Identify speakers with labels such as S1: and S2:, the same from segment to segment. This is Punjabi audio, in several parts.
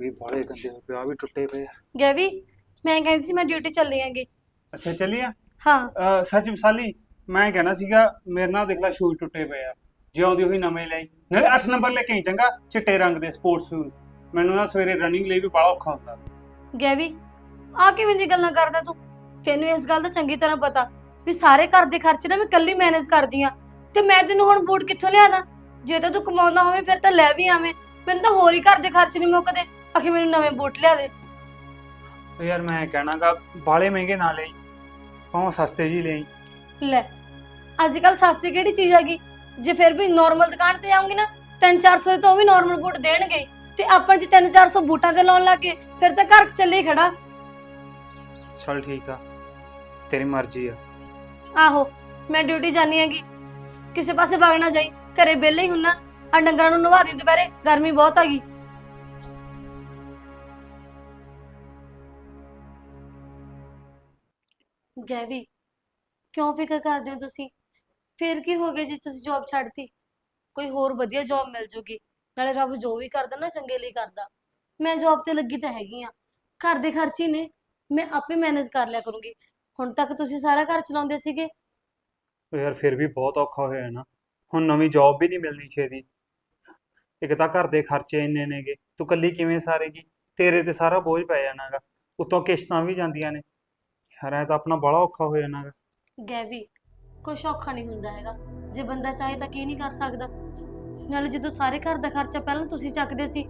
S1: ਵੀ ਬਾਲੇ ਗੰਦੇ ਹੋਏ ਪਿਆ ਵੀ ਟੁੱਟੇ ਪਏ ਆ।
S2: ਗੈਵੀ ਮੈਂ ਕਹਿੰਦੀ ਸੀ ਮੈਂ ਡਿਊਟੀ ਚੱਲੀ ਆਂਗੀ।
S1: ਅੱਛਾ ਚੱਲੀਏ
S2: ਹਾਂ।
S1: ਸੱਚ ਵਿਸਾਲੀ ਮੈਂ ਕਹਿਣਾ ਸੀਗਾ ਮੇਰੇ ਨਾਲ ਦੇਖ ਲੈ ਸ਼ੂਜ਼ ਟੁੱਟੇ ਪਏ ਆ। ਜਿਉਂਦੀ ਹੋਈ ਨਵੇਂ ਲਈ। ਨਾਲੇ 8 ਨੰਬਰ ਲੈ ਕੇ ਆਈ ਚੰਗਾ ਚਿੱਟੇ ਰੰਗ ਦੇ ਸਪੋਰਟਸ ਸ਼ੂਜ਼ ਮੈਨੂੰ ਨਾ ਸਵੇਰੇ ਰਨਿੰਗ ਲਈ ਵੀ ਬੜਾ ਔਖਾ ਹੁੰਦਾ।
S2: ਗੈਵੀ ਆ ਕਿਵੇਂ ਦੀ ਗੱਲਾਂ ਕਰਦਾ ਤੂੰ? ਤੈਨੂੰ ਇਸ ਗੱਲ ਦਾ ਚੰਗੀ ਤਰ੍ਹਾਂ ਪਤਾ ਵੀ ਸਾਰੇ ਘਰ ਦੇ ਖਰਚੇ ਨਾ ਮੈਂ ਇਕੱਲੀ ਮੈਨੇਜ ਕਰਦੀ ਆ। ਤੇ ਮੈਂ ਤੈਨੂੰ ਹੁਣ ਬੂਟ ਕਿੱਥੋਂ ਲਿਆਦਾ? ਜੇ ਤਾਂ ਤੂੰ ਕਮਾਉਂਦਾ ਹੋਵੇਂ ਫਿਰ ਤਾਂ ਲੈ ਵੀ ਆਵੇਂ। ਮੈਨੂੰ ਤਾਂ ਹੋਰ ਹੀ ਘਰ ਦੇ ਖਰਚ ਨਹੀਂ ਮੁੱਕਦੇ। ਆਖੇ ਮੈਨੂੰ ਨਵੇਂ ਬੂਟ ਲਿਆ ਦੇ।
S1: ਤੇ ਯਾਰ ਮੈਂ ਕਹਿਣਾਗਾ ਬਾਲੇ ਮਹਿੰਗੇ ਨਾ ਲਈ ਭਾਵੇਂ ਸਸਤੇ ਜੀ ਲਈ
S2: ਲੈ ਅੱਜ ਕੱਲ ਸਸਤੀ ਕਿਹੜੀ ਚੀਜ਼ ਹੈਗੀ? ਜੇ ਫਿਰ ਵੀ ਨਾਰਮਲ ਦੁਕਾਨ ਤੇ ਆਉਂਗੀ ਨਾ 3-400 ਦੇ ਤਾਂ ਉਹ ਵੀ ਨਾਰਮਲ ਬੂਟ ਦੇਣਗੇ। ਤੇ ਆਪਾਂ ਜੇ 3-400 ਬੂਟਾਂ ਤੇ ਲਾਉਣ ਲੱਗੇ ਫਿਰ ਤਾਂ ਘਰ ਚੱਲੇ ਖੜਾ।
S1: ਚਲ ਠੀਕ ਆ ਤੇਰੀ ਮਰਜ਼ੀ ਆ।
S2: ਆਹੋ ਮੈਂ ਡਿਊਟੀ ਜਾਣੀ ਹੈਗੀ। ਕਿਸੇ ਪਾਸੇ ਵਗ ਨਾ ਜਾਈ ਘਰੇ ਵਿਹਲੇ ਹੀ ਹੁੰਨਾ ਆ ਡੰਗਰਾਂ ਨੂੰ ਨਵਾ ਦੀ ਦੁਪਹਿਰੇ ਗਰਮੀ ਬਹੁਤ ਹੈਗੀ। ਗੈਵੀ। ਕਿਉਂ ਫਿਕਰ ਕਰਦੇ ਹੋ ਤੁਸੀਂ? ਫਿਰ ਕੀ ਹੋ ਗਿਆ ਜੇ ਤੁਸੀਂ ਜੌਬ ਛੱਡਤੀ? ਕੋਈ ਹੋਰ ਵਧੀਆ ਜੌਬ ਮਿਲ ਜੂਗੀ। ਨਾਲੇ ਰੱਬ ਜੋ ਵੀ ਕਰਦਾ ਨਾ ਚੰਗੇ ਲਈ ਕਰਦਾ। ਮੈਂ ਜੌਬ ਤੇ ਲੱਗੀ ਤਾਂ ਹੈਗੀ ਆ ਘਰ ਦੇ ਖਰਚੇ ਨੇ। ਮੈਂ ਆਪੇ ਮੈਨੇਜ ਕਰ ਲਿਆ ਕਰੂੰਗੀ। ਹੁਣ ਤੱਕ ਤੁਸੀਂ ਸਾਰਾ ਘਰ ਚਲਾਉਂਦੇ ਸੀਗੇ?
S1: ਉਹ ਯਾਰ ਫਿਰ ਵੀ ਬਹੁਤ ਔਖਾ ਹੋਇਆ ਨਾ। ਹੁਣ ਨਵੀਂ ਜੌਬ ਵੀ ਨਹੀਂ ਮਿਲਣੀ ਛੇਤੀ ਇੱਕ ਤਾਂ ਘਰ ਦੇ ਖਰਚੇ ਇੰਨੇ ਨੇਗੇ। ਤੂੰ ਕੱਲੀ ਕਿਵੇਂ ਸਾਰੇਗੀ? ਤੇਰੇ ਤੇ ਸਾਰਾ ਬੋਝ ਪੈ ਜਾਣਾਗਾ। ਉਤੋਂ ਕਿਸ਼ਤਾਂ ਵੀ ਜਾਂਦੀਆਂ ਨੇ। ਯਾਰ ਐ ਤਾਂ ਆਪਣਾ ਬੜਾ ਔਖਾ ਹੋ ਜਾਣਾਗਾ
S2: ਗੈਵੀ ਕੁਛ ਔਖਾ ਨਹੀਂ ਹੁੰਦਾ ਹੈਗਾ। ਜੇ ਬੰਦਾ ਚਾਹੇ ਤਾਂ ਕੀ ਨਹੀਂ ਕਰ ਸਕਦਾ। ਨਾਲੇ ਜਦੋਂ ਸਾਰੇ ਘਰ ਦਾ ਖਰਚਾ ਪਹਿਲਾਂ ਤੁਸੀਂ ਚੱਕਦੇ ਸੀ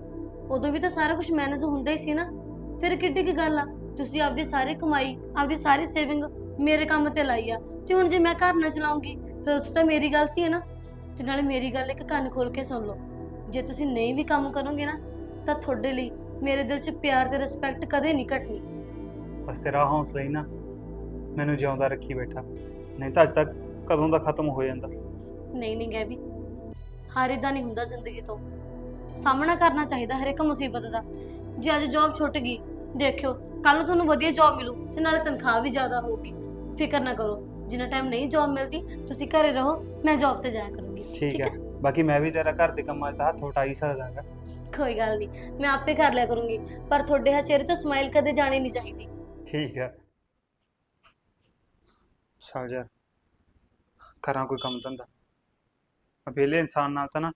S2: ਉਦੋਂ ਵੀ ਤਾਂ ਸਾਰਾ ਕੁਝ ਮੈਨੇਜ ਹੁੰਦਾ ਹੀ ਸੀ ਨਾ। ਫਿਰ ਕਿੱਡੀ ਕੀ ਗੱਲ ਆ ਤੁਸੀਂ ਆਪਦੀ ਸਾਰੀ ਕਮਾਈ ਆਪਦੀ ਸਾਰੀ ਸੇਵਿੰਗ ਮੇਰੇ ਕੰਮ ਤੇ ਲਾਈ ਆ। ਤੇ ਹੁਣ ਜੇ ਮੈਂ ਘਰ ਨਾ ਚਲਾਉਂਗੀ ਫਿਰ ਉਸ 'ਚ ਤਾਂ ਮੇਰੀ ਗਲਤੀ ਹੈ ਨਾ। ਤੇ ਨਾਲੇ ਮੇਰੀ ਗੱਲ ਇੱਕ ਕੰਨ ਖੋਲ ਕੇ ਸੁਣ ਲਓ। ਜੇ ਤੁਸੀਂ ਨਹੀਂ ਵੀ ਕੰਮ ਕਰੋਗੇ ਨਾ ਤਾਂ ਤੁਹਾਡੇ ਲਈ ਮੇਰੇ ਦਿਲ 'ਚ ਪਿਆਰ ਤੇ ਰਿਸਪੈਕਟ ਕਦੇ ਨਹੀਂ ਘਟਣੀ।
S1: ਬਸ ਤੇਰਾ ਹੌਸਲਾ ਹੀ ਨਾ। ਮੈਨੂੰ ਜਿਉਂਦਾ ਰੱਖੀ ਬੈਠਾ। ਨਹੀਂ ਤਾਂ ਅੱਜ ਤੱਕ ਕਦੋਂ ਦਾ ਖਤਮ ਹੋ ਜਾਂਦਾ।
S2: ਨਹੀਂ ਨਹੀਂ ਗੈਬੀ। ਹਾਰ ਏਦਾਂ ਨਹੀਂ ਹੁੰਦਾ ਜ਼ਿੰਦਗੀ ਤੋਂ। ਸਾਹਮਣਾ ਕਰਨਾ ਚਾਹੀਦਾ ਹਰ ਇੱਕ ਮੁਸੀਬਤ ਦਾ। ਜੇ ਅੱਜ ਜੌਬ ਛੁੱਟ ਗਈ ਦੇਖਿਓ ਕੱਲ ਨੂੰ ਤੁਹਾਨੂੰ ਵਧੀਆ ਜੌਬ ਮਿਲੂ ਤੇ ਨਾਲੇ ਤਨਖਾਹ ਵੀ ਜ਼ਿਆਦਾ ਹੋਊਗੀ। ਫਿਕਰ ਨਾ ਕਰੋ ਜਿੰਨਾ ਟਾਈਮ ਨਹੀਂ ਜੌਬ ਮਿਲਦੀ ਤੁਸੀਂ ਘਰੇ ਰਹੋ ਮੈਂ ਜੌਬ ਤੇ ਜਾਇਆ ਕਰੂੰਗੀ।
S1: ਠੀਕ ਹੈ। ਬਾਕੀ ਮੈਂ ਵੀ ਤੇਰਾ ਘਰ ਦੇ ਕੰਮਾਂ 'ਚ ਤਾਂ ਹੱਥ ਹੀ ਸਕਦਾਗਾ।
S2: ਕੋਈ ਗੱਲ ਨਹੀਂ ਮੈਂ ਆਪੇ ਕਰ ਲਿਆ ਕਰੂੰਗੀ ਪਰ ਤੁਹਾਡੇ ਹਾਂ ਚਿਹਰੇ ਤੋਂ ਸਮਾਈਲ ਕਦੇ ਜਾਣੀ ਨਹੀਂ ਚਾਹੀਦੀ।
S1: ਠੀਕ ਹੈ। ਚੱਲ ਯਾਰ। ਕਰਾਂ ਕੋਈ ਕੰਮ ਧੰਦਾ। ਅਬੇਲੇ ਇਨਸਾਨ ਨਾਲ ਤਾਂ ਨਾ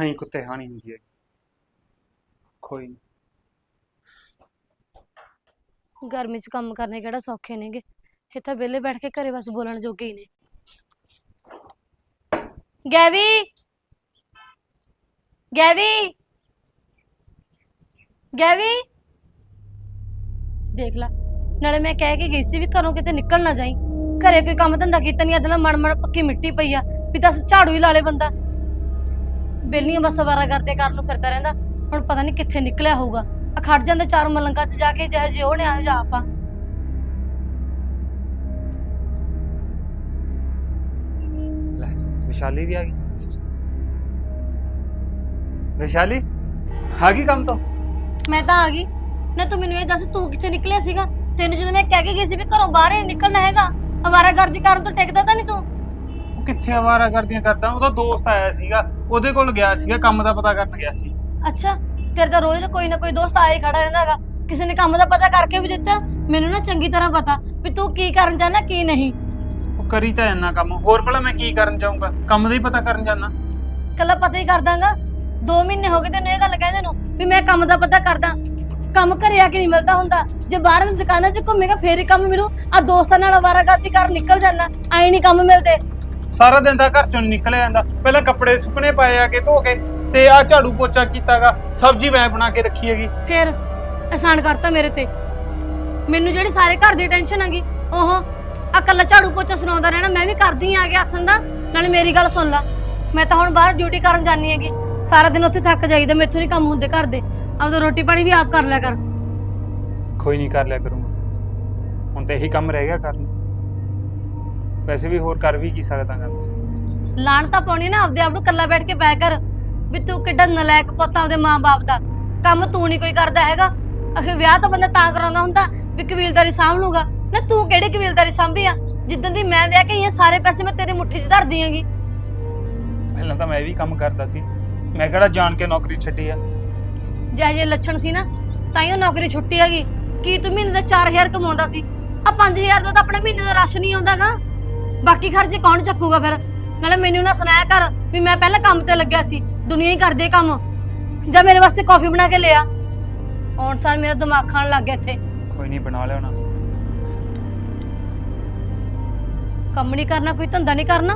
S1: ਹਾਂ ਕੁੱਤੇ ਹਾਣੀ ਹੁੰਦੀ ਹੈ। ਕੋਈ ਨਹੀਂ
S2: ਗਰਮੀ 'ਚ ਕੰਮ ਕਰਨੇ ਕਿਹੜਾ ਸੌਖੇ ਨੇਗੇ। ਇਹ ਤਾਂ ਵਿਹਲੇ ਬੈਠ ਕੇ ਘਰੇ ਬਸ ਬੋਲਣ ਜੋਗੇ ਹੀ ਨੇ। ਗੈਵੀ! ਗੈਵੀ! ਗੈਵੀ! ਦੇਖ ਲੈ, ਨਾਲੇ ਮੈਂ ਕਹਿ ਕੇ ਗਈ ਸੀ ਵੀ ਘਰੋਂ ਕਿਤੇ ਨਿਕਲ ਨਾ ਜਾਈ। ਘਰੇ ਕੋਈ ਕੰਮ ਧੰਦਾ ਕੀਤਾ ਨਹੀਂ ਅਦਲਾ ਮਣ ਮਣ ਪੱਕੀ ਮਿੱਟੀ ਪਈ ਆ। ਵੀ ਦੱਸ ਝਾੜੂ ਹੀ ਲਾ ਲੇ ਬੰਦਾ। ਬੇਲੀਆਂ ਬਸ ਵਾਰਾ ਕਰਦੇ ਕਰਨ ਨੂੰ ਫਿਰਦਾ ਰਹਿੰਦਾ। ਹੁਣ ਪਤਾ ਨਹੀਂ ਕਿੱਥੇ ਨਿਕਲਿਆ ਹੋਊਗਾ। ਆ ਖੜ ਜਾਂਦੇ ਚਾਰ ਮਲੰਗਾਂ 'ਚ ਜਾ ਕੇ ਜਿਹੇ ਜਿਹੇ ਉਹਨੇ ਆ ਜਾ ਆਪਾਂ।
S1: ਲੈ ਵਿਸ਼ਾਲੀ ਵੀ ਆ ਗਈ। ਵਿਸ਼ਾਲੀ ਆ ਗਈ ਕੰਮ ਤੋਂ?
S2: ਮੈਂ ਤਾਂ ਆ ਗਈ। ਨਾ ਤੂੰ ਮੈਨੂੰ ਇਹ ਦੱਸ ਤੂੰ ਕਿੱਥੇ ਨਿਕਲਿਆ ਸੀਗਾ? ਤੈਨੂੰ ਜਦੋਂ ਮੈਂ ਕਹਿ ਕੇ ਗਈ ਸੀ ਵੀ ਘਰੋਂ ਬਾਹਰ ਹੀ ਨੀ ਨਿਕਲਣਾ ਹੈਗਾ। ਅਵਾਰਾਗਰਦੀ ਕਰਨ ਤੋਂ ਟਿਕਦਾ ਤਾਂ ਨਹੀਂ ਤੂੰ?
S1: ਉਹ ਕਿੱਥੇ ਆਵਾਰਾ ਕਰਦੀਆਂ ਕਰਦਾ? ਉਹਦਾ ਦੋਸਤ ਆਇਆ ਸੀਗਾ ਉਹਦੇ ਕੋਲ ਗਿਆ ਸੀਗਾ ਕੰਮ ਦਾ ਪਤਾ ਕਰਨ ਗਿਆ ਸੀ।
S2: ਅੱਛਾ ਤੇਰੇ ਤਾਂ ਰੋਜ਼ ਨਾ ਕੋਈ ਨਾ ਕੋਈ ਦੋਸਤ ਆਏ ਖੜਾ ਰਹਿੰਦਾ ਹੈਗਾ। ਕਿਸੇ ਨੇ ਕੰਮ ਦਾ ਪਤਾ ਕਰਕੇ ਵੀ ਦਿੱਤਾ? ਮੈਨੂੰ ਨਾ ਚੰਗੀ ਤਰ੍ਹਾਂ ਪਤਾ ਵੀ ਤੂੰ ਕੀ ਕਰਨ ਚਾਹੁੰਦਾ ਕੀ ਨਹੀਂ।
S1: ਉਹ ਕਰੀ ਤਾਂ ਇੰਨਾ ਕੰਮ। ਹੋਰ ਭਲਾ ਮੈਂ ਕੀ ਕਰਨ ਚਾਹੂੰਗਾ ਕੰਮ ਦਾ ਹੀ ਪਤਾ ਕਰਨ ਜਾਣਾ।
S2: ਕੱਲਾ ਪਤਾ ਹੀ ਕਰ ਦਾਂਗਾ 2 ਮਹੀਨੇ ਹੋ ਗਏ ਤੈਨੂੰ ਇਹ ਗੱਲ ਕਹਿੰਦੇ ਨੂੰ ਵੀ ਮੈਂ ਕੰਮ ਦਾ ਪਤਾ ਕਰਦਾ। ਕੰਮ ਘਰੇ ਆ ਕੇ ਨਹੀਂ ਮਿਲਦਾ ਹੁੰਦਾ। ਜੇ ਬਾਹਰ ਦੀ ਦੁਕਾਨਾਂ 'ਚ ਘੁੰਮੇਗਾ ਫੇਰ ਹੀ ਕੰਮ ਮਿਲੂ। ਆ ਦੋਸਤਾਂ ਨਾਲ ਅਵਾਰਾਗਰਦੀ ਕਰ ਨਿਕਲ ਜਾਣਾ ਐ ਨਹੀਂ ਕੰਮ ਮਿਲਦੇ।
S1: ਸਾਰਾ ਦਿਨ ਦਾ ਘਰ ਚੋਂ ਨੀ ਨਿਕਲਿਆ ਜਾਂਦਾ। ਪਹਿਲਾਂ ਕੱਪੜੇ ਸੁੱਕਣੇ ਪਾਏ ਆ ਕੇ ਧੋ ਕੇ ਤੇ ਆ ਝਾੜੂ ਪੋਚਾ ਕੀਤਾਗਾ ਸਬਜ਼ੀ ਮੈਂ ਬਣਾ ਕੇ ਰੱਖੀ ਹੈਗੀ।
S2: ਫੇਰ ਆਸਾਨ ਕਰਤਾ ਮੇਰੇ ਤੇ। ਮੈਨੂੰ ਜਿਹੜੀ ਸਾਰੇ ਘਰ ਦੀ ਟੈਨਸ਼ਨ ਹੈਗੀ ਉਹ ਆ ਕੱਲਾ ਝਾੜੂ ਪੋਚਾ ਸੁਣਾਉਂਦਾ ਰਹਿਣਾ ਮੈਂ ਵੀ ਕਰਦੀ ਆ ਗਿਆ ਹੱਥਾਂ ਦਾ। ਨਾਲੇ ਮੇਰੀ ਗੱਲ ਸੁਣ ਲੈ ਮੈਂ ਤਾਂ ਹੁਣ ਬਾਹਰ ਡਿਊਟੀ ਕਰਨ ਜਾਨੀ ਹੈਗੀ। ਸਾਰਾ ਦਿਨ ਉੱਥੇ ਥੱਕ ਜਾਈਦਾ ਮੈਥੋਂ ਨਹੀਂ ਕੰਮ ਹੁੰਦੇ ਘਰ ਦੇ। ਆਪਦਾ ਰੋਟੀ ਪਾਣੀ ਵੀ ਆਪ ਕਰ ਲਿਆ ਕਰ।
S1: ਕੋਈ ਨਹੀਂ ਕਰ ਲਿਆ ਕਰੂੰਗਾ। ਹੁਣ ਤਾਂ ਇਹੀ ਕੰਮ ਰਹਿ ਗਿਆ ਕਰਨ। ਨੂੰ। ਵੈਸੇ ਵੀ ਹੋਰ ਕਰ ਵੀ ਕੀ ਸਕਦਾਗਾ
S2: ਲਾਣ ਤਾਂ ਪਾਉਣੀ ਨਾ ਆਪਦੇ ਆਪ ਨੂੰ ਕੱਲਾ ਬੈਠ ਕੇ ਬੈ ਕਰ ਵੀ ਤੂੰ ਕਿੱਡਾ ਨਲਾਇਕ ਪੁੱਤ ਆਪਦੇ ਮਾਂ-ਬਾਪ ਦਾ। ਕੰਮ ਤੂੰ ਨਹੀਂ ਕੋਈ ਕਰਦਾ ਹੈਗਾ। ਅਖੇ ਵਿਆਹ ਤਾਂ ਬੰਦਾ ਤਾਂ ਕਰਾਉਂਦਾ ਹੁੰਦਾ ਵੀ ਕਬੀਲਦਾਰੀ ਸਾਂਭ ਲੂਗਾ ਨਾ ਤੂੰ ਕਿਹੜੀ ਕਬੀਲਦਾਰੀ ਸਾਂਭੀ ਆ? ਜਿੱਦਣ ਦੀ ਮੈਂ ਵਿਆਹ ਕੇ ਆਈ ਆ ਸਾਰੇ ਪੈਸੇ ਮੈਂ ਤੇਰੇ ਮੁੱਠੀ 'ਚ ਧਰਦੀ ਆਂਗੀ
S1: ਪਹਿਲਾਂ ਤਾਂ ਮੈਂ ਵੀ ਕੰਮ ਕਰਦਾ ਸੀ। ਮੈਂ ਕਿਹੜਾ ਜਾਣ ਕੇ ਨੌਕਰੀ ਛੱਡੀ ਆ?
S2: ਜਿਹੇ ਜਿਹੇ ਲੱਛਣ ਸੀ ਨਾ ਤਾਂ ਹੀ ਉਹ ਨੌਕਰੀ ਛੁੱਟੀ ਹੈਗੀ। ਕੀ ਤੂੰ ਮਹੀਨੇ ਦਾ 4000 ਕਮਾਉਂਦਾ ਸੀ? ਆ 5000 ਦਾ ਤਾਂ ਆਪਣੇ ਮਹੀਨੇ ਦਾ ਰਾਸ਼ਨ ਨਹੀਂ ਆਉਂਦਾਗਾ। ਬਾਕੀ ਖਰਚੇ ਕੌਣ ਚੱਕੂਗਾ ਫਿਰ? ਨਾਲੇ ਮੈਨੂੰ ਨਾ ਸੁਣਾਇਆ ਕਰ ਵੀ ਮੈਂ ਪਹਿਲਾਂ ਕੰਮ ਤੇ ਲੱਗਿਆ ਸੀ ਦੁਨੀਆ ਹੀ ਕਰਦੇ ਕੰਮ। ਜਾਂ ਮੇਰੇ ਵਾਸਤੇ ਕਾਫੀ ਬਣਾ ਕੇ ਲਿਆ। ਆਉਣ ਸਾਰ ਮੇਰਾ ਦਿਮਾਗ ਖਾਣ ਲੱਗ ਗਿਆ ਇੱਥੇ।
S1: ਕੋਈ ਨਹੀਂ ਬਣਾ ਲਿਆ ਨਾ
S2: ਕੰਮ ਨਹੀਂ ਕਰਨਾ ਕੋਈ ਧੰਦਾ ਨਹੀਂ ਕਰਨਾ।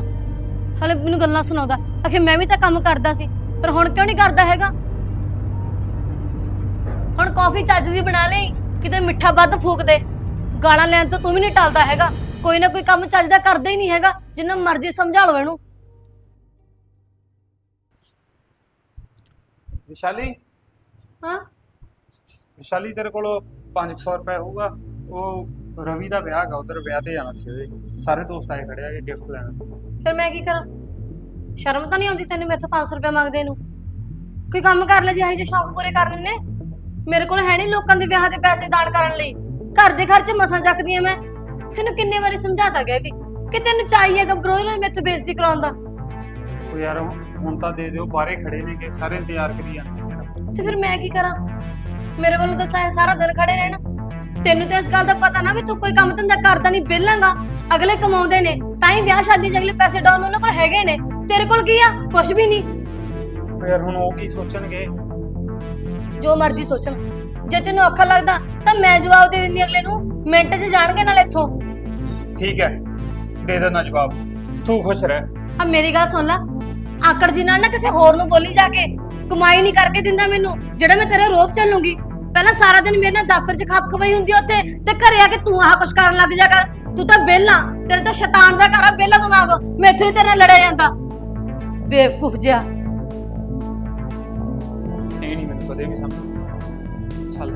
S2: ਹਲੇ ਮੈਨੂੰ ਗੱਲਾਂ ਸੁਣਾਉਂਦਾ। ਆਖੇ ਮੈਂ ਵੀ ਤਾਂ ਕੰਮ ਕਰਦਾ ਸੀ ਪਰ ਹੁਣ ਕਿਉਂ ਨਹੀਂ ਕਰਦਾ ਹੈਗਾ? ਹੁਣ ਕਾਫੀ ਚੱਜ ਦੀ ਬਣਾ ਲਈ ਕਿਤੇ ਮਿੱਠਾ ਵੱਧ ਫੂਕ ਦੇ ਗਾਲਾਂ ਲੈਣ ਤੋਂ ਤੂੰ ਵੀ ਨਹੀਂ ਟਲਦਾ ਹੈਗਾ। ਕੋਈ ਨਾ ਕੋਈ ਕੰਮ ਚੱਜ ਦਾ ਕਰਦਾ ਹੀ ਨਹੀਂ ਹੈਗਾ ਜਿੰਨਾ ਮਰਜ਼ੀ ਸਮਝਾ ਲਓ ਇਹਨੂੰ।
S1: ਵਿਸ਼ਾਲੀ?
S2: ਹਾਂ?
S1: ਵਿਸ਼ਾਲੀ ਤੇਰੇ ਕੋਲ 500 ਰੁਪਏ ਹੋਊਗਾ। ਉਹ ਰਵੀ ਦਾ ਵਿਆਹ ਹੈਗਾ ਉਧਰ ਵਿਆਹ ਤੇ ਜਾਣਾ ਸੀ ਉਹਦੇ। ਸਾਰੇ ਦੋਸਤ ਆਏ ਖੜੇ ਆ ਕਿ ਗਿਫਟ ਲੈਣਾ। ਸੀ
S2: ਫਿਰ ਮੈਂ ਕੀ ਕਰਾਂ? ਸ਼ਰਮ ਤਾਂ ਨਹੀਂ ਆਉਂਦੀ ਤੈਨੂੰ ਮੈਥੋਂ 500 ਰੁਪਏ ਮੰਗਦੇ ਨੂੰ? ਕੋਈ ਕੰਮ ਕਰ ਲੈ ਜੇ ਇਹ ਜਿਹੇ ਸ਼ੌਂਕ ਪੂਰੇ ਕਰਨੇ ਨੇ ਮੇਰੇ ਕੋਲ ਹੈ ਨਹੀਂ ਲੋਕਾਂ ਦੇ ਵਿਆਹ ਦੇ ਪੈਸੇ ਦਾਨ ਕਰਨ ਲਈ। ਘਰ ਦੇ ਖਰਚੇ ਮਸਾਂ ਚੱਕਦੀ ਆ ਮੈਂ। ਤੈਨੂੰ ਕਿੰਨੇ ਵਾਰੀ ਸਮਝਾਤਾ ਗਿਆ ਵੀ ਕਿ ਤੈਨੂੰ ਚਾਹੀਏਗਾ ਰੋਜ਼ ਰੋਜ਼ ਮੈਥੋਂ ਬੇਇੱਜ਼ਤੀ ਕਰਾਉਣ ਦਾ।
S1: ਉਹ ਯਾਰ ਹੁਣ ਤਾਂ ਦੇ ਦਿਓ ਬਾਹਰੇ ਖੜੇ ਨੇ ਕਿ ਸਾਰੇ ਇੰਤਜ਼ਾਰ ਕਰੀ ਜਾਂਦੇ ਨੇ ਮੇਰਾ।
S2: ਤੇ ਫਿਰ ਮੈਂ ਕੀ ਕਰਾਂ? ਮੇਰੇ ਵੱਲੋਂ ਤਾਂ ਸਾਰਾ ਸਾਰਾ ਦਿਨ ਖੜੇ ਰਹਿਣਾ। ਤੈਨੂੰ ਤਾਂ ਇਸ ਗੱਲ ਦਾ ਪਤਾ ਨਾ ਵੀ ਤੂੰ ਕੋਈ ਕੰਮ ਧੰਦਾ ਕਰਦਾ ਨਹੀਂ ਬੇਲਾਂਗਾ ਅਗਲੇ ਕਮਾਉਂਦੇ ਨੇ ਤਾਂ ਹੀ ਵਿਆਹ ਸ਼ਾਦੀ 'ਚ ਅਗਲੇ ਪੈਸੇ ਡਾਉਣ ਉਹਨਾਂ ਕੋਲ ਹੈਗੇ ਨੇ। ਤੇਰੇ ਕੋਲ ਕੀ ਆ? ਕੁਝ ਵੀ ਨਹੀਂ
S1: ਉਹ ਯਾਰ ਹੁਣ ਉਹ ਕੀ ਸੋਚਣਗੇ?
S2: ਜੋ ਮਰਜ਼ੀ ਸੋਚਣ ਜੇ ਤੈਨੂੰ ਔਖਾ ਲੱਗਦਾ ਤਾਂ ਮੈਂ ਜਵਾਬ ਦੇ ਦਿੰਦੀ ਅਗਲੇ ਨੂੰ। ਮਿੰਟ 'ਚ ਜਾਣਗੇ ਨਾਲ ਇੱਥੋਂ।
S1: ਠੀਕ ਹੈ। ਦੇ ਦੇਣਾ ਜਵਾਬ। ਤੂੰ ਖੁਸ਼ ਰਹਿ।
S2: ਆ ਮੇਰੀ ਗੱਲ ਸੁਣ ਲੈ। ਆਕੜ ਜੀ ਨਾਲ ਨਾ ਕਿਸੇ ਹੋਰ ਨੂੰ ਬੋਲੀ ਜਾ ਕੇ ਕਮਾਈ ਨਹੀਂ ਕਰਕੇ ਦਿੰਦਾ ਮੈਨੂੰ। ਜਿਹੜਾ ਮੈਂ ਤੇਰੇ ਰੋਬ ਚੱਲੂਗੀ। ਪਹਿਲਾਂ ਸਾਰਾ ਦਿਨ ਮੇਰੇ ਨਾਲ ਦਫ਼ਤਰ 'ਚ ਖੱਪ ਖਵਾਈ ਹੁੰਦੀ ਆ ਉੱਥੇ ਤੇ ਘਰੇ ਆ ਕੇ ਤੂੰ ਆਹ ਕੁਛ ਕਰਨ ਲੱਗ ਜਾ ਕਰ। ਤੂੰ ਤਾਂ ਵਿਹਲਾ। ਤੇਰੇ ਤਾਂ ਸ਼ੈਤਾਨ ਦਾ ਘਰ ਆ ਵਿਹਲਾ ਦਿਮਾਗ। ਮੈਥੋਂ ਨੀ ਤੇਰੇ ਨਾਲ ਲੜਿਆ ਜਾਂਦਾ। ਬੇਵਕੂਫ ਜਿਹਾ।
S1: ਕਦੇ ਵੀ ਸਮਝ ਚੱਲ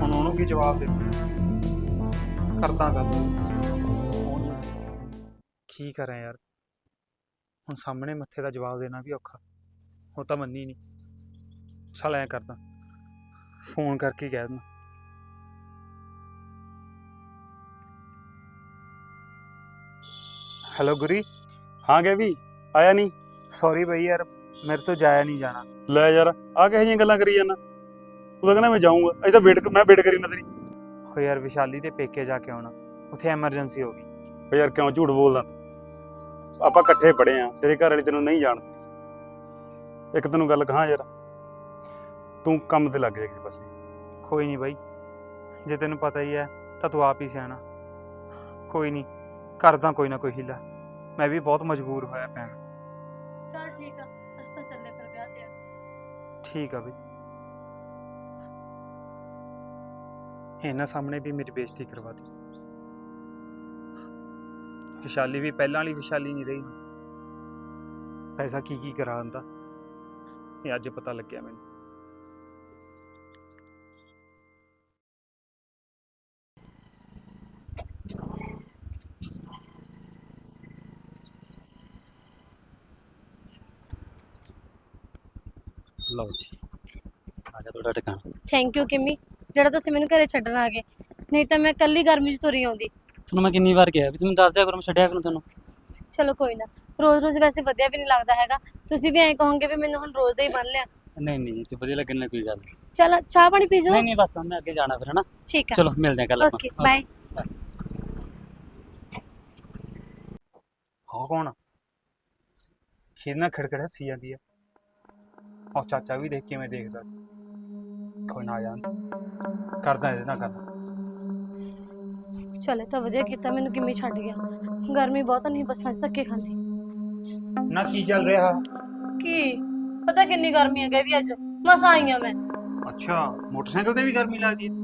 S1: ਹੁਣ ਉਹਨੂੰ ਕੀ ਜਵਾਬ ਦੇ ਕਰਦਾ ਗੱਲ। ਹੁਣ ਕੀ ਕਰਾਂ ਯਾਰ? ਹੁਣ ਸਾਹਮਣੇ ਮੱਥੇ ਦਾ ਜਵਾਬ ਦੇਣਾ ਵੀ ਔਖਾ। ਉਹ ਤਾਂ ਮੰਨੀ ਨਹੀਂ ਚੱਲ ਐ ਕਰਦਾ। ਫੋਨ ਕਰਕੇ ਕਹਿ ਦਿੰਦਾ। ਹੈਲੋ ਗੁਰੀ।
S3: ਹਾਂ ਗਏ ਵੀ ਆਇਆ ਨਹੀਂ
S1: ਸੌਰੀ ਬਈ ਯਾਰ। ਮੇਰੇ ਤੋਂ ਜਾਇਆ ਨਹੀਂ ਜਾਣਾ।
S3: ਲੈ ਯਾਰ ਆ ਕਿਹੋ ਜਿਹੀਆਂ ਗੱਲਾਂ ਕਰੀ ਜਾਂਦਾ? ਤੂੰ ਤਾਂ ਕਹਿੰਦਾ ਮੈਂ ਜਾਊਂਗਾ। ਅਜੇ ਤਾਂ ਵੇਟ ਮੈਂ ਵੇਟ ਕਰੀ ਨਾ ਤੇਰੀ।
S1: ਹੋ ਯਾਰ ਵਿਸ਼ਾਲੀ ਦੇ ਪੇਕੇ ਜਾ ਕੇ ਆਉਣਾ। ਉੱਥੇ ਐਮਰਜੈਂਸੀ ਹੋ ਗਈ।
S3: ਓ ਯਾਰ ਕਿਉਂ ਝੂਠ ਬੋਲਦਾ? ਆਪਾਂ ਇਕੱਠੇ ਪੜੇ ਆ। ਤੇਰੇ ਘਰ ਵਾਲੀ ਤੈਨੂੰ ਨਹੀਂ ਜਾਣਦੀ। ਇੱਕ ਤੈਨੂੰ ਗੱਲ ਕਹਾਂ ਯਾਰ? ਤੂੰ ਕੰਮ ਤੇ ਲੱਗ ਜਾ ਕਿਸੇ ਪਾਸੇ।
S1: ਕੋਈ ਨਹੀਂ ਬਾਈ। ਜੇ ਤੈਨੂੰ ਪਤਾ ਹੀ ਹੈ ਤਾਂ ਤੂੰ ਆਪ ਹੀ ਸਿਆਣਾ। ਕੋਈ ਨਹੀਂ ਕਰਦਾ ਕੋਈ ਨਾ ਕੋਈ ਹੀਲਾ। ਮੈਂ ਵੀ ਬਹੁਤ ਮਜਬੂਰ ਹੋਇਆ ਪਿਆ।
S2: ਚਲ ਠੀਕ ਆ।
S1: ਠੀਕ ਆ ਬਈ। ਇਹਨਾਂ ਸਾਹਮਣੇ ਵੀ ਮੇਰੀ ਬੇਇੱਜ਼ਤੀ ਕਰਵਾਤੀ ਵਿਸ਼ਾਲੀ ਵੀ ਪਹਿਲਾਂ ਵਾਲੀ ਵਿਸ਼ਾਲੀ ਨਹੀਂ ਰਹੀ। ਪੈਸਾ ਕੀ ਕੀ ਕਰਾਉਂਦਾ ਇਹ ਅੱਜ ਪਤਾ ਲੱਗਿਆ ਮੈਨੂੰ।
S4: ਲਓ ਜੀ। ਆ ਜਾ ਤੁਹਾਡਾ ਟਿਕਾਣਾ।
S2: ਥੈਂਕ ਯੂ ਕਿਮੀ ਜਿਹੜਾ ਤੁਸੀਂ ਮੈਨੂੰ ਘਰੇ ਛੱਡਣ ਆ ਗਏ ਨਹੀਂ ਤਾਂ ਮੈਂ ਕੱਲੀ ਗਰਮੀ 'ਚ ਤੁਰੀ ਆਉਂਦੀ।
S4: ਤੁਹਾਨੂੰ ਮੈਂ ਕਿੰਨੀ ਵਾਰ ਕਿਹਾ ਵੀ ਤੁਸੀਂ ਮੈਨੂੰ ਦੱਸ ਦਿਆ ਕਰੋ ਮੈਂ ਛੱਡਿਆ ਕਰੂੰ ਤੁਹਾਨੂੰ।
S2: ਚਲੋ ਕੋਈ ਨਾ। ਰੋਜ਼ ਰੋਜ਼ ਵੈਸੇ ਵਧੀਆ ਵੀ ਨਹੀਂ ਲੱਗਦਾ ਹੈਗਾ। ਤੁਸੀਂ ਵੀ ਐਂ ਕਹੋਗੇ ਵੀ ਮੈਨੂੰ ਹੁਣ ਰੋਜ਼ ਦਾ ਹੀ ਬੰਨ ਲਿਆ।
S4: ਨਹੀਂ ਨਹੀਂ ਤੇ ਵਧੀਆ ਲੱਗਣ ਨਾਲ ਕੋਈ ਗੱਲ ਨਹੀਂ।
S2: ਚਲ ਚਾਹ ਪਾਣੀ ਪੀ ਜਾਓ।
S4: ਨਹੀਂ ਨਹੀਂ ਬਸ ਮੈਂ ਅੱਗੇ ਜਾਣਾ ਫਿਰ ਹਨਾ?
S2: ਠੀਕ ਆ।
S4: ਚਲੋ ਮਿਲਦੇ ਹਾਂ ਕੱਲ
S2: ਓਕੇ ਬਾਏ
S1: ਹਾਂ ਕੌਣ ਖੀਰ ਨਾਲ ਖੜਖੜ ਹੱਸੀ ਜਾਂਦੀ ਆ। ਉਹ ਚਾਚਾ ਵੀ ਦੇਖ ਕਿਵੇਂ ਦੇਖਦਾ ਸੀ। ਕੋਈ ਨਾ ਜਾਣ ਕਰਦਾ ਇਹਦੇ ਨਾਲ ਗੱਲ।
S2: ਚਲੇ ਤਾਂ ਵਧੀਆ ਕੀਤਾ ਮੈਨੂੰ ਕਿੰਮੀ ਛੱਡ ਗਿਆ। ਗਰਮੀ ਬਹੁਤ ਨਹੀਂ ਬੱਸਾਂ 'ਚ ਧੱਕੇ ਖਾਂਦੀ।
S1: ਨਾ ਕੀ ਚੱਲ ਰਿਹਾ?
S2: ਕੀ? ਪਤਾ ਕਿੰਨੀ ਗਰਮੀ ਹੈ ਗਈ ਵੀ ਅੱਜ। ਮਸਾਂ ਆਈ ਆ ਮੈਂ।
S1: ਅੱਛਾ ਮੋਟਰਸਾਈਕਲ ਤੇ ਵੀ ਗਰਮੀ ਲੱਗਦੀ ਹੈ?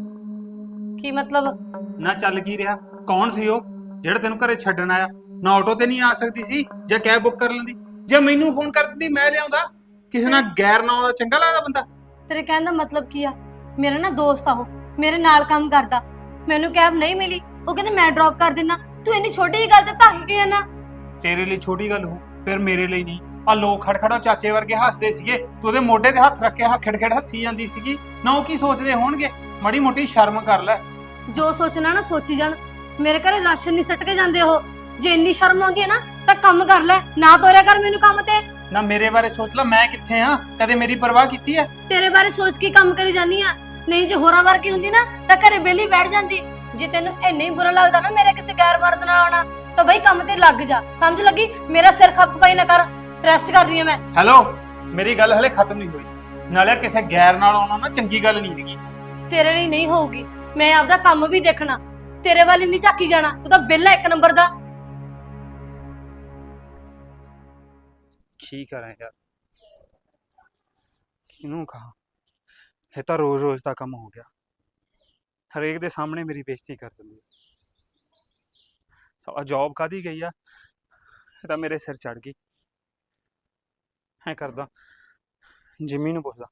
S2: ਕੀ ਮਤਲਬ?
S1: ਨਾ ਚੱਲ ਕੀ ਰਿਹਾ? ਕੌਣ ਸੀ ਉਹ ਜਿਹੜਾ ਤੈਨੂੰ ਘਰੇ ਛੱਡਣ ਆਇਆ? ਨਾ ਆਟੋ ਤੇ ਨਹੀਂ ਆ ਸਕਦੀ ਸੀ ਜਾਂ ਕੈਬ ਬੁੱਕ ਕਰ ਲੈਂਦੀ? ਜੇ ਮੈਨੂੰ ਫੋਨ ਕਰ ਦਿੰਦੀ ਮੈਂ ਲਿਆਉਂਦਾ। ਕਿਸੇ ਨਾਲ ਗੈਰ ਨਾਂ ਦਾ ਚੰਗਾ ਲੱਗਦਾ ਬੰਦਾ?
S2: ਤੇਰੇ ਕਹਿਣ ਦਾ ਮਤਲਬ ਕੀ ਆ? ਮੇਰਾ ਨਾ ਦੋਸਤ ਆ ਉਹ ਮੇਰੇ ਨਾਲ ਕੰਮ ਕਰਦਾ। ਮੈਨੂੰ ਕੈਬ ਨਹੀਂ ਮਿਲੀ ਉਹ ਕਹਿੰਦੇ ਮੈਂ ਡ੍ਰੌਪ ਕਰ ਦਿੰਨਾ। ਤੂੰ ਇੰਨੀ ਛੋਟੀ ਜਿਹੀ ਗੱਲ ਤੇ ਭੱਜ ਗਿਆ ਨਾ
S1: ਤੇਰੇ ਲਈ ਛੋਟੀ ਗੱਲ ਹੋ ਫਿਰ ਮੇਰੇ ਲਈ ਨਹੀਂ। ਆ ਲੋਕ ਖੜਖੜਾ ਚਾਚੇ ਵਰਗੇ ਹੱਸਦੇ ਸੀਗੇ ਤੂੰ ਉਹਦੇ ਮੋਢੇ ਤੇ ਹੱਥ ਰੱਖ ਕੇ ਹੱਥ ਖੜਖੜ ਹੱਸੀ ਜਾਂਦੀ ਸੀਗੀ। ਨਾ ਉਹ ਕੀ ਸੋਚਦੇ ਹੋਣਗੇ? ਮਾੜੀ ਮੋਟੀ ਸ਼ਰਮ ਕਰ ਲੈ।
S2: ਜੋ ਸੋਚਣਾ ਨਾ ਸੋਚੀ ਜਾਣ। ਮੇਰੇ ਘਰੇ ਰਾਸ਼ਨ ਨਹੀਂ ਸੱਟ ਕੇ ਜਾਂਦੇ ਉਹ। ਜੇ ਇੰਨੀ ਸ਼ਰਮ ਆਉਂਦੀ ਹੈ ਨਾ ਤਾਂ ਕੰਮ ਕਰ ਲੈ। ਨਾ ਤੋਰਿਆ ਕਰ ਮੈਨੂੰ ਕੰਮ ਤੇ।
S1: ਨਾ ਮੇਰੇ ਬਾਰੇ ਸੋਚ ਲੈ ਮੈਂ ਕਿੱਥੇ ਆ? ਕਦੇ ਮੇਰੀ ਪਰਵਾਹ ਕੀਤੀ ਹੈ
S2: ਤੇਰੇ ਬਾਰੇ ਸੋਚ ਕੇ ਕੰਮ ਕਰੀ ਜਾਨੀ ਆ। ਨਹੀਂ ਜੇ ਹੋਰਾਂ ਵਰਗੀ ਹੁੰਦੀ ਨਾ ਤਾਂ ਘਰੇ ਬੇਲੀ ਬੈਠ ਜਾਂਦੀ। ਜੇ ਤੈਨੂੰ ਇੰਨਾ ਹੀ ਬੁਰਾ ਲੱਗਦਾ ਨਾ ਮੇਰੇ ਕਿਸੇ ਗੈਰ ਮਰਦ ਨਾਲ ਆਉਣਾ ਤਾਂ ਬਈ ਕੰਮ ਤੇ ਲੱਗ ਜਾ। ਸਮਝ ਲੱਗੀ? ਮੇਰਾ ਸਿਰ ਖੱਪ ਪਾਈ ਨਾ ਕਰ। ਰੈਸਟ ਕਰ ਰਹੀ ਆ ਮੈਂ।
S1: ਹੈਲੋ ਮੇਰੀ ਗੱਲ ਹਲੇ ਖਤਮ ਨਹੀਂ ਹੋਈ। ਨਾਲੇ ਕਿਸੇ ਗੈਰ ਨਾਲ ਆਉਣਾ ਨਾ ਚੰਗੀ ਗੱਲ ਨਹੀਂ ਹੈਗੀ।
S2: ਤੇਰੇ ਲਈ ਨਹੀਂ ਹੋਊਗੀ। ਮੈਂ ਆਪਦਾ ਕੰਮ ਵੀ ਦੇਖਣਾ। ਤੇਰੇ ਵੱਲ ਨਹੀਂ ਝਾਕੀ ਜਾਣਾ ਤੂੰ ਤਾਂ ਬਿੱਲਾ ਇੱਕ ਨੰਬਰ ਦਾ।
S1: ਕੀ ਕਰਾਂ ਯਾਰ। ਕਿਹਨੂੰ ਕਹਾ? ਇਹ ਤਾਂ ਰੋਜ਼-ਰੋਜ਼ ਦਾ ਕੰਮ ਹੋ ਗਿਆ। ਹਰੇਕ ਦੇ ਸਾਹਮਣੇ ਮੇਰੀ ਬੇਇੱਜ਼ਤੀ ਕਰ ਦਿੰਦੀ ਹੈ ਸਾ ਜੌਬ ਕਾਦੀ ਗਈ ਆ? ਇਹ ਤਾਂ ਮੇਰੇ ਸਿਰ ਚੜ ਗਈ। ਹੈ ਕਰਦਾ। ਜਿਮੀ ਨੂੰ ਪੁੱਛਦਾ,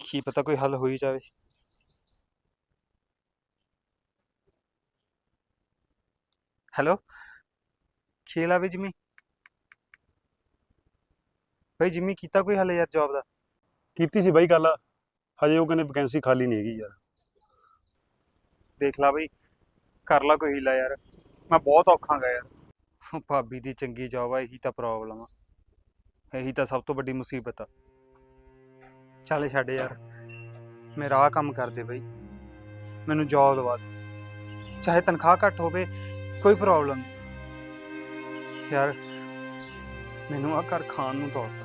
S1: ਕੀ ਪਤਾ ਕੋਈ ਹੱਲ ਹੋਈ ਜਾਵੇ। ਹੈਲੋ? ਖੇਲਾ ਵੀ ਜਿਮੀ। ਭਾਈ ਜਿਮੀ ਕੀਤਾ ਕੋਈ ਹੱਲ ਯਾਰ ਜੌਬ ਦਾ?
S3: ਕੀਤੀ ਸੀ ਬਾਈ ਗੱਲ। ਹਜੇ ਉਹ ਕਹਿੰਦੇ ਵੈਕੈਂਸੀ ਖਾਲੀ ਨਹੀਂ ਹੈਗੀ ਯਾਰ।
S1: ਦੇਖ ਲਾ ਬਈ ਕਰ ਲਾ ਕੋਈ ਹੀਲਾ ਯਾਰ। ਮੈਂ ਬਹੁਤ ਔਖਾ ਗਾ ਯਾਰ। ਭਾਬੀ ਦੀ ਚੰਗੀ ਜੌਬ ਆ ਇਹੀ ਤਾਂ ਪ੍ਰੋਬਲਮ ਆ। ਇਹੀ ਤਾਂ ਸਭ ਤੋਂ ਵੱਡੀ ਮੁਸੀਬਤ ਆ। ਚੱਲ ਛੱਡ ਯਾਰ ਮੇਰਾ ਆਹ ਕੰਮ ਕਰ ਦੇ ਬਈ। ਮੈਨੂੰ ਜੌਬ ਦਵਾ ਦੇ। ਚਾਹੇ ਤਨਖਾਹ ਘੱਟ ਹੋਵੇ ਕੋਈ ਪ੍ਰੋਬਲਮ ਯਾਰ ਮੈਨੂੰ ਆ ਘਰ ਖਾਣ ਨੂੰ ਤੋੜਦਾ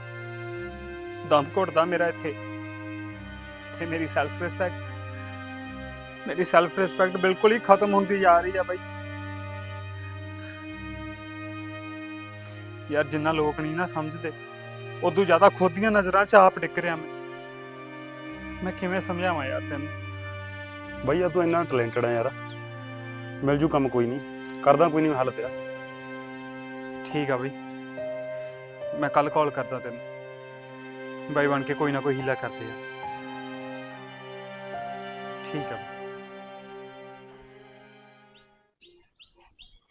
S1: ਦਮ ਘੁੱਟਦਾ ਮੇਰਾ ਇੱਥੇ। ਤੇ ਮੇਰੀ ਸੈਲਫ ਰਿਸਪੈਕਟ ਮੇਰੀ ਸੈਲਫ ਰਿਸਪੈਕਟ ਬਿਲਕੁਲ ਹੀ ਖਤਮ ਹੁੰਦੀ ਜਾ ਰਹੀ ਆ ਬਾਈ। ਯਾਰ ਜਿੰਨਾ ਲੋਕ ਨਹੀਂ ਨਾ ਸਮਝਦੇ ਉਦੋਂ ਜ਼ਿਆਦਾ ਖੁਦ ਦੀਆਂ ਨਜ਼ਰਾਂ 'ਚ ਆਪ ਡਿੱਗ ਰਿਹਾ ਮੈਂ। ਮੈਂ ਕਿਵੇਂ ਸਮਝਾਵਾਂ ਯਾਰ ਤੈਨੂੰ?
S3: ਬਾਈ ਆ ਤੂੰ ਇੰਨਾ ਟੈਲੈਂਟਡ ਆ ਯਾਰ। ਮਿਲ ਜੂ ਕੰਮ ਕੋਈ ਨਹੀਂ। ਕਰਦਾ ਕੋਈ ਨਹੀਂ ਹੱਲ ਤੇਰਾ।
S1: ਠੀਕ ਆ ਬਈ। ਮੈਂ ਕੱਲ ਕਾਲ ਕਰਦਾ ਤੈਨੂੰ। ਬਾਈ ਬਣ ਕੇ ਕੋਈ ਨਾ ਕੋਈ ਹੀਲਾ ਕਰਦੇ ਆ। ਠੀਕ ਆ।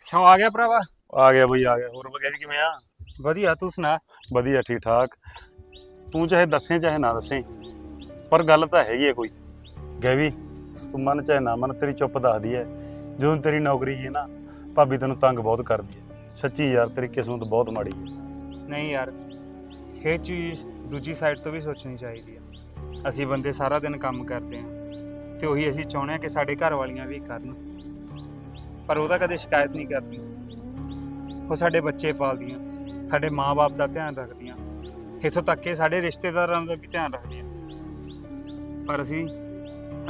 S1: ਕਿਉਂ ਆ ਗਿਆ ਭਰਾਵਾ।
S3: ਆ ਗਿਆ ਬਈ ਆ ਗਿਆ। ਹੋਰ ਵਗੈਰਾ ਕਿਵੇਂ ਆ?
S1: ਵਧੀਆ ਤੂੰ ਸੁਣਾ?
S3: ਵਧੀਆ ਠੀਕ ਠਾਕ। ਤੂੰ ਚਾਹੇ ਦੱਸੇ ਚਾਹੇ ਨਾ ਦੱਸੇ। ਪਰ ਗੱਲ ਤਾਂ ਹੈਗੀ ਹੈ ਕੋਈ। ਗੈਵੀ ਤੂੰ ਮਨ ਚਾਹੇ ਨਾ ਮਨ ਤੇਰੀ ਚੁੱਪ ਦੱਸਦੀ ਹੈ ਜਦੋਂ ਤੇਰੀ ਨੌਕਰੀ ਹੈ ਨਾ ਭਾਬੀ ਤੈਨੂੰ ਤੰਗ ਬਹੁਤ ਕਰਦੀ ਹੈ ਸੱਚੀ ਯਾਰ ਤੇਰੀ ਕਿਸਮਤ ਬਹੁਤ ਮਾੜੀ ਹੈ
S1: ਨਹੀਂ ਯਾਰ ਇਹ ਚੀਜ਼ ਦੂਜੀ ਸਾਈਡ ਤੋਂ ਵੀ ਸੋਚਣੀ ਚਾਹੀਦੀ ਆ। ਅਸੀਂ ਬੰਦੇ ਸਾਰਾ ਦਿਨ ਕੰਮ ਕਰਦੇ ਆ ਤੇ ਉਹੀ ਅਸੀਂ ਚਾਹੁੰਦੇ ਆ ਕਿ ਸਾਡੇ ਘਰ ਵਾਲੀਆਂ ਵੀ ਕਰਨ। ਪਰ ਉਹਦਾ ਕਦੇ ਸ਼ਿਕਾਇਤ ਨਹੀਂ ਕਰਦੀਆਂ। ਉਹ ਸਾਡੇ ਬੱਚੇ ਪਾਲਦੀਆਂ, ਸਾਡੇ ਮਾਪੇ ਦਾ ਧਿਆਨ ਰੱਖਦੀਆਂ। ਇੱਥੋਂ ਤੱਕ ਕਿ ਸਾਡੇ ਰਿਸ਼ਤੇਦਾਰਾਂ ਦਾ ਵੀ ਧਿਆਨ ਰੱਖਦੀਆਂ। ਪਰ ਅਸੀਂ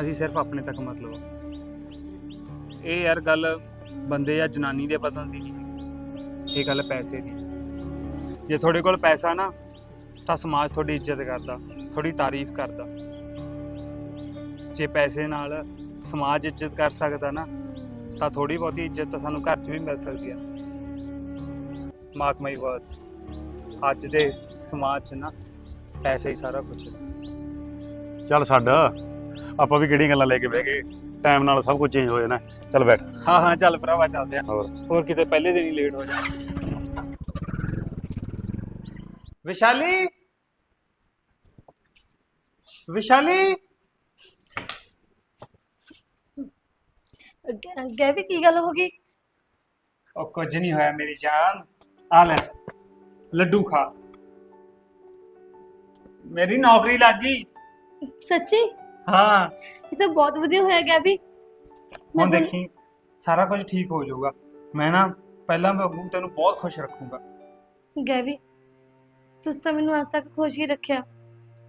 S1: ਅਸੀਂ ਸਿਰਫ ਆਪਣੇ ਤੱਕ ਮਤਲਬ ਇਹ ਯਾਰ ਗੱਲ ਬੰਦੇ ਜਾਂ ਜਨਾਨੀ ਦੇ ਬਦਲਣ ਦੀ ਨਹੀਂ। ਇਹ ਗੱਲ ਪੈਸੇ ਦੀ। ਜੇ ਤੁਹਾਡੇ ਕੋਲ ਪੈਸਾ ਨਾ ਤਾਂ ਸਮਾਜ ਤੁਹਾਡੀ ਇੱਜ਼ਤ ਕਰਦਾ ਤੁਹਾਡੀ ਤਾਰੀਫ ਕਰਦਾ। ਜੇ ਪੈਸੇ ਨਾਲ ਸਮਾਜ ਇੱਜ਼ਤ ਕਰ ਸਕਦਾ ਨਾ ਤਾਂ ਥੋੜੀ ਬਹੁਤੀ ਇੱਜ਼ਤ ਤਾਂ ਸਾਨੂੰ ਘਰ 'ਚ ਵੀ ਮਿਲ ਸਕਦੀ ਹੈ ਮਾਰਕ ਮਾਈ ਵਰਡ ਅੱਜ ਦੇ ਸਮਾਜ 'ਚ ਨਾ ਪੈਸਾ ਹੀ ਸਾਰਾ ਕੁਝ ਹੈ।
S3: ਚੱਲ ਛੱਡ ਆਪਾਂ ਵੀ ਕਿਹੜੀਆਂ ਗੱਲਾਂ ਲੈ ਕੇ ਬਹਿ ਗਏ ਟਾਈਮ ਨਾਲ ਸਭ ਕੁਝ ਚੇਂਜ ਹੋ ਜਾਣਾ ਚੱਲ ਬੈਠ।
S1: ਹਾਂ ਹਾਂ ਚੱਲ ਭਰਾਵਾ ਚੱਲਦੇ ਆ
S3: ਹੋਰ?
S1: ਹੋਰ ਕਿਤੇ ਪਹਿਲੇ ਦਿਨ ਹੀ ਲੇਟ ਹੋ ਜਾ ਵਿਸ਼ਾਲੀ! ਵਿਸ਼ਾਲੀ?
S2: ਗਏ ਵੀ ਕੀ ਗੱਲ ਹੋ ਗਈ?
S1: ਉਹ ਕੁਝ ਨਹੀਂ ਹੋਇਆ ਮੇਰੀ ਜਾਨ। ਆ ਲੈ ਲੱਡੂ ਖਾ। ਮੇਰੀ ਨੌਕਰੀ ਲੱਗ ਗਈ।
S2: ਸੱਚੀ?
S1: ਹਾਂ।
S2: ਇਹ ਤਾਂ ਬਹੁਤ ਵਧੀਆ ਹੋਇਆ ਗਿਆ ਵੀ।
S1: ਹੁਣ ਦੇਖੀ ਸਾਰਾ ਕੁਝ ਠੀਕ ਹੋ ਜਾਊਗਾ। ਮੈਂ ਨਾ ਪਹਿਲਾਂ ਵਾਂਗੂ ਤੈਨੂੰ ਬਹੁਤ ਖੁਸ਼ ਰੱਖੂੰਗਾ।
S2: ਗਏ ਵੀ ਤੁਸੀਂ ਤਾਂ ਮੈਨੂੰ ਅੱਜ ਤੱਕ ਖੁਸ਼ ਹੀ ਰੱਖਿਆ।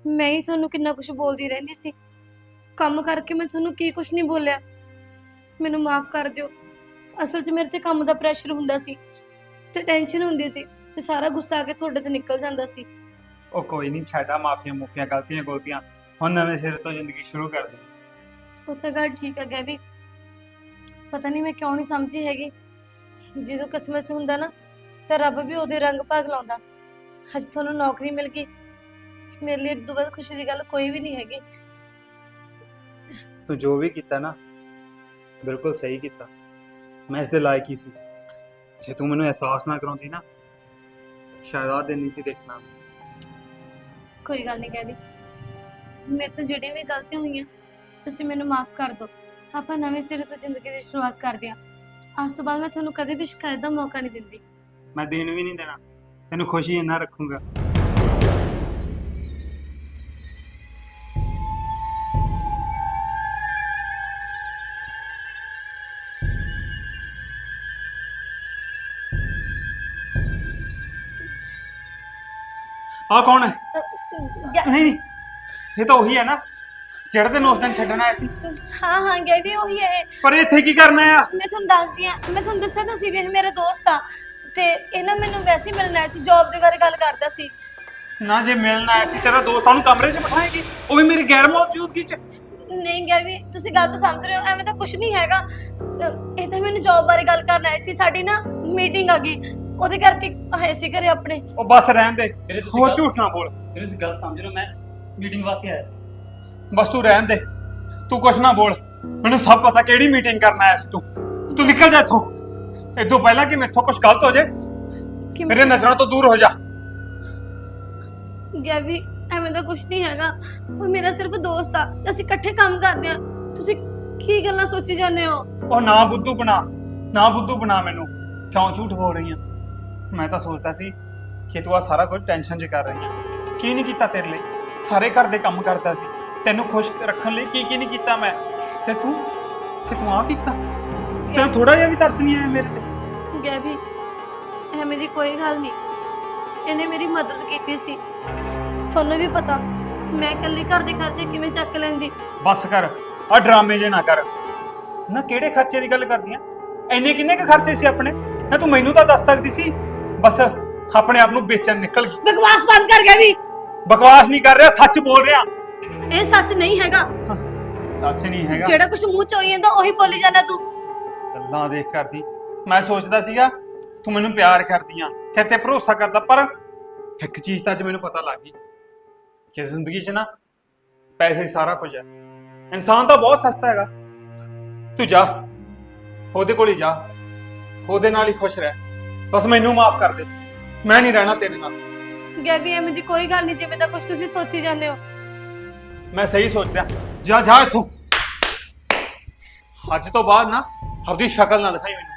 S2: ਮੈਂ ਹੀ ਤੁਹਾਨੂੰ ਕਿੰਨਾ ਕੁਝ ਬੋਲਦੀ ਰਹਿੰਦੀ ਸੀ। ਕੰਮ ਕਰਕੇ ਮੈਂ ਤੁਹਾਨੂੰ ਕੀ ਕੁਝ ਨਹੀਂ ਬੋਲਿਆ। ਮੈਨੂੰ ਮਾਫ ਕਰ ਦਿਓ। ਅਸਲ 'ਚ ਮੇਰੇ ਤੇ ਕੰਮ ਦਾ ਪ੍ਰੈਸ਼ਰ ਹੁੰਦਾ ਸੀ ਤੇ ਟੈਨਸ਼ਨ ਹੁੰਦੀ ਸੀ ਤੇ ਸਾਰਾ ਗੁੱਸਾ ਆ ਕੇ ਤੁਹਾਡੇ ਤੇ ਨਿਕਲ ਜਾਂਦਾ ਸੀ।
S1: ਉਹ ਕੋਈ ਨਹੀਂ ਛੱਡਾ ਮਾਫੀਆਂ ਮੂਫੀਆਂ ਗਲਤੀਆਂ ਗਲਤੀਆਂ। ਹੁਣ ਨਵੇਂ ਸਿਰੇ ਤੋਂ ਜ਼ਿੰਦਗੀ ਸ਼ੁਰੂ ਕਰ ਦੇ।
S2: ਉਹ ਤਾਂ ਗੱਲ ਠੀਕ ਹੈ ਗੈਵੀ। ਪਤਾ ਨਹੀਂ ਮੈਂ ਕਿਉਂ ਨਹੀਂ ਸਮਝੀ ਹੈਗੀ। ਜਦੋਂ ਕਿਸਮਤ 'ਚ ਹੁੰਦਾ ਨਾ ਤਾਂ ਰੱਬ ਵੀ ਉਹਦੇ ਰੰਗ ਭਾਗ ਲਾਉਂਦਾ। ਅੱਜ ਤੁਹਾਨੂੰ ਨੌਕਰੀ ਮਿਲ ਗਈ। ਮੇਰੇ ਲਈ ਤੋਂ ਵੱਧ ਖੁਸ਼ੀ ਦੀ ਗੱਲ ਕੋਈ ਵੀ ਨਹੀਂ ਹੈਗੀ।
S1: ਤੂੰ ਜੋ ਵੀ ਕੀਤਾ ਨਾ ਬਿਲਕੁਲ ਸਹੀ ਕੀਤਾ। ਮੈਂ ਇਸ ਦੇ ਲਾਇਕ ਹੀ ਸੀ। ਜੇ ਤੂੰ ਮੈਨੂੰ ਅਹਿਸਾਸ ਨਾ ਕਰਾਉਂਦੀ ਨਾ ਸ਼ਾਇਦ ਆਹ ਦਿਨ ਨਹੀਂ ਸੀ ਦੇਖਣਾ।
S2: ਕੋਈ ਗੱਲ ਨਹੀਂ ਗੈਵੀ ਮੇਰੇ ਤੋਂ ਜਿਹੜੀਆਂ ਵੀ ਗਲਤੀਆਂ ਹੋਈਆਂ ਤੁਸੀਂ ਮੈਨੂੰ ਮਾਫ ਕਰ ਦਿਓ। ਆਪਾਂ ਨਵੇਂ ਸਿਰੇ ਤੋਂ ਜ਼ਿੰਦਗੀ ਦੀ ਸ਼ੁਰੂਆਤ ਕਰਦੇ ਹਾਂ। ਅੱਜ ਤੋਂ ਬਾਅਦ ਮੈਂ ਤੁਹਾਨੂੰ ਕਦੇ ਵੀ ਸ਼ਿਕਾਇਤ ਦਾ ਮੌਕਾ ਨਹੀਂ ਦਿੰਦੀ।
S1: ਮੈਂ ਦੇਣ ਵੀ ਨਹੀਂ ਦੇਣਾ। ਤੈਨੂੰ ਖੁਸ਼ੀ ਇੰਨਾ ਰੱਖੂੰਗਾ। ਆ ਕੌਣ ਹੈ? ਨਹੀਂ ਨਹੀਂ, ਇਹ ਤਾਂ ਉਹੀ ਹੈ ਨਾ। ਜਿਹੜਾ ਤੈਨੂੰ ਉਸ ਦਿਨ ਛੱਡਣ ਆਇਆ ਸੀ।
S2: ਹਾਂ ਹਾਂ ਗੈਵੀ ਉਹੀ ਹੈ ਇਹ।
S1: ਪਰ ਇੱਥੇ ਕੀ ਕਰਨਾ ਆ
S2: ਮੈਂ ਤੁਹਾਨੂੰ ਦੱਸਦੀ ਆ ਮੈਂ ਤੁਹਾਨੂੰ ਦੱਸਿਆ ਤਾਂ ਸੀ ਵੀ ਇਹ ਮੇਰਾ ਦੋਸਤ ਆ। ਤੇ ਇਹ ਨਾ ਮੈਨੂੰ ਵੈਸੇ ਹੀ ਮਿਲਣਾ ਆਇਆ ਸੀ ਜੌਬ ਦੇ ਬਾਰੇ ਗੱਲ ਕਰਦਾ ਸੀ।
S1: ਨਾ ਜੇ ਮਿਲਣ ਆਇਆ ਸੀ ਤੇਰਾ ਦੋਸਤ ਉਹਨੂੰ ਕਮਰੇ 'ਚ ਬਿਠਾਏਗੀ। ਉਹ ਵੀ ਮੇਰੀ ਗੈਰ ਮੌਜੂਦਗੀ 'ਚ।
S2: ਨਹੀਂ ਗੈਵੀ ਤੁਸੀਂ ਗਲਤ ਸਮਝ ਰਹੇ ਹੋ। ਐਵੇਂ ਤਾਂ ਕੁਝ ਨਹੀਂ ਹੈਗਾ। ਅਹ ਇਹ ਤਾਂ ਮੈਨੂੰ ਜੌਬ ਬਾਰੇ ਗੱਲ ਕਰਨ ਆਏ ਸੀ। ਸਾਡੀ ਨਾ ਮੀਟਿੰਗ ਆ ਗਈ। ਉਹਦੇ ਕਰਕੇ ਆਏ ਸੀ ਘਰੇ ਆਪਣੇ।
S1: ਉਹ ਬਸ ਰਹਿਣ ਦੇ।
S4: ਤੁਸੀਂ
S1: ਹੋਰ
S4: ਗੱਲ-
S1: ਝੂਠ ਨਾ ਬੋਲ।
S4: ਤੁਸੀਂ ਗੱਲ ਸਮਝ ਰਹੇ ਹੋ? ਮੈਂ ਮੀਟਿੰਗ ਵਾਸਤੇ ਆਇਆ ਸੀ।
S1: ਬਸ ਤੂੰ ਰਹਿਣ ਦੇ। ਤੂੰ ਕੁਛ ਨਾ ਬੋਲ। ਮੈਨੂੰ ਸਭ ਪਤਾ ਕਿਹੜੀ ਮੀਟਿੰਗ ਕਰਨ ਆਇਆ ਸੀ ਤੂੰ। ਤੂੰ ਨਿਕਲ ਜਾ ਇੱਥੋਂ। ਇਦੋਂ ਪਹਿਲਾਂ ਕਿ ਮੈਥੋਂ ਕੁਝ ਗਲਤ ਹੋ ਜਾਏ
S2: ਕਿ
S1: ਮੇਰੇ ਨਜ਼ਰਾਂ ਤੋਂ ਦੂਰ ਹੋ ਜਾ।
S2: ਗੈਵੀ ਐਵੇਂ ਦਾ ਕੁਝ ਨਹੀਂ ਹੈਗਾ। ਉਹ ਮੇਰਾ ਸਿਰਫ ਦੋਸਤ ਆ। ਅਸੀਂ ਇਕੱਠੇ ਕੰਮ ਕਰਦੇ ਆ ਤੁਸੀਂ ਕੀ ਗੱਲਾਂ ਸੋਚੀ ਜਾਂਦੇ ਹੋ?
S1: ਉਹ ਨਾ ਬੁੱਧੂ ਬਣਾ। ਨਾ ਬੁੱਧੂ ਬਣਾ ਮੈਨੂੰ। ਕਿਉਂ ਝੂਠ ਬੋਲ ਰਹੀ ਆ ਮੈਂ ਤਾਂ ਸੋਚਦਾ ਸੀ ਕਿ ਤੂੰ ਆ ਸਾਰਾ ਕੁਝ ਟੈਨਸ਼ਨ 'ਚ ਕਰ ਰਹੀ ਆ ਕੀ ਨਹੀਂ ਕੀਤਾ ਤੇਰੇ ਲਈ? ਸਾਰੇ ਘਰ ਦੇ ਕੰਮ ਕਰਦਾ ਸੀ। ਤੈਨੂੰ ਖੁਸ਼ ਰੱਖਣ ਲਈ ਕੀ ਕੀ ਨਹੀਂ ਕੀਤਾ ਮੈਂ? ਤੇ ਤੂੰ? ਤੇ ਤੂੰ ਆ ਕੀਤਾ? ਤੈਨੂੰ ਥੋੜਾ ਜਿਹਾ ਵੀ ਤਰਸ ਨਹੀਂ ਆਇਆ ਮੇਰੇ ਤੇ?
S2: ਗੈਵੀ ਐਵੇਂ ਦੀ ਕੋਈ ਗੱਲ ਨਹੀਂ। ਇਹਨੇ ਮੇਰੀ ਮਦਦ ਕੀਤੀ ਸੀ। ਤੁਹਾਨੂੰ ਵੀ ਪਤਾ ਮੈਂ ਇਕੱਲੀ ਘਰ ਦੇ ਖਰਚੇ ਕਿਵੇਂ ਚੱਕ ਲੈਂਦੀ?
S1: ਬਸ ਕਰ ਆ ਡਰਾਮੇ ਜੇ ਨਾ ਕਰ। ਨਾ ਕਿਹੜੇ ਖਰਚੇ ਦੀ ਗੱਲ ਕਰਦੀਆਂ ਐਨੇ ਕਿੰਨੇ ਕੁ ਖਰਚੇ ਸੀ ਆਪਣੇ? ਨਾ ਤੂੰ ਮੈਨੂੰ ਤਾਂ ਦੱਸ ਸਕਦੀ ਸੀ ਬਸ ਆਪਣੇ ਆਪ ਨੂੰ ਵੇਚਣ ਨਿਕਲ ਗਈ।
S2: ਬਕਵਾਸ ਬੰਦ ਕਰ ਗੈਵੀ
S1: ਬਕਵਾਸ ਨਹੀਂ ਕਰ ਰਿਹਾ ਸੱਚ ਬੋਲ ਰਿਹਾ।
S2: ਇਹ ਸੱਚ ਨਹੀਂ ਹੈਗਾ।
S1: ਸੱਚ ਨਹੀਂ ਹੈਗਾ।
S2: ਜਿਹੜਾ ਕੁਝ ਮੂੰਹ ਚ ਹੋਈ ਜਾਂਦਾ ਉਹੀ ਬੋਲੀ ਜਾਂਦਾ ਤੂੰ।
S1: ਗੱਲਾਂ ਦੇਖ ਕਰਦੀ। ਮੈਂ ਸੋਚਦਾ ਸੀਗਾ ਤੂੰ ਮੈਨੂੰ ਪਿਆਰ ਕਰਦੀ ਆ ਤੇ ਤੇ ਭਰੋਸਾ ਕਰਦਾ ਪਰ ਇੱਕ ਚੀਜ਼ ਤਾਂ ਅੱਜ ਮੈਨੂੰ ਪਤਾ ਲੱਗ ਗਈ ਕਿ ਜ਼ਿੰਦਗੀ 'ਚ ਨਾ ਪੈਸੇ ਹੀ ਸਾਰਾ ਕੁਝ ਹੈ। ਇਨਸਾਨ ਤਾਂ ਬਹੁਤ ਸਸਤਾ ਹੈਗਾ। ਤੂੰ ਜਾ ਉਹਦੇ ਕੋਲ ਹੀ ਜਾ। ਉਹਦੇ ਨਾਲ ਹੀ ਖੁਸ਼ ਰਹਿ। ਬਸ ਮੈਨੂੰ ਮਾਫ ਕਰ ਦੇ। ਮੈਂ ਨਹੀਂ ਰਹਿਣਾ ਤੇਰੇ ਨਾਲ।
S2: ਗੈਵੀ ਐਵੇਂ ਦੀ ਕੋਈ ਗੱਲ ਨਹੀਂ ਜਿਵੇਂ ਦਾ ਕੁਝ ਤੁਸੀਂ ਸੋਚੀ ਜਾਂਦੇ ਹੋ।
S1: ਮੈਂ ਸਹੀ ਸੋਚ ਰਿਹਾ। ਜਾ ਜਾ ਇੱਥੋਂ। ਅੱਜ ਤੋਂ ਬਾਅਦ ਨਾ ਆਪਦੀ ਸ਼ਕਲ ਨਾ ਦਿਖਾਈ ਮੈਨੂੰ।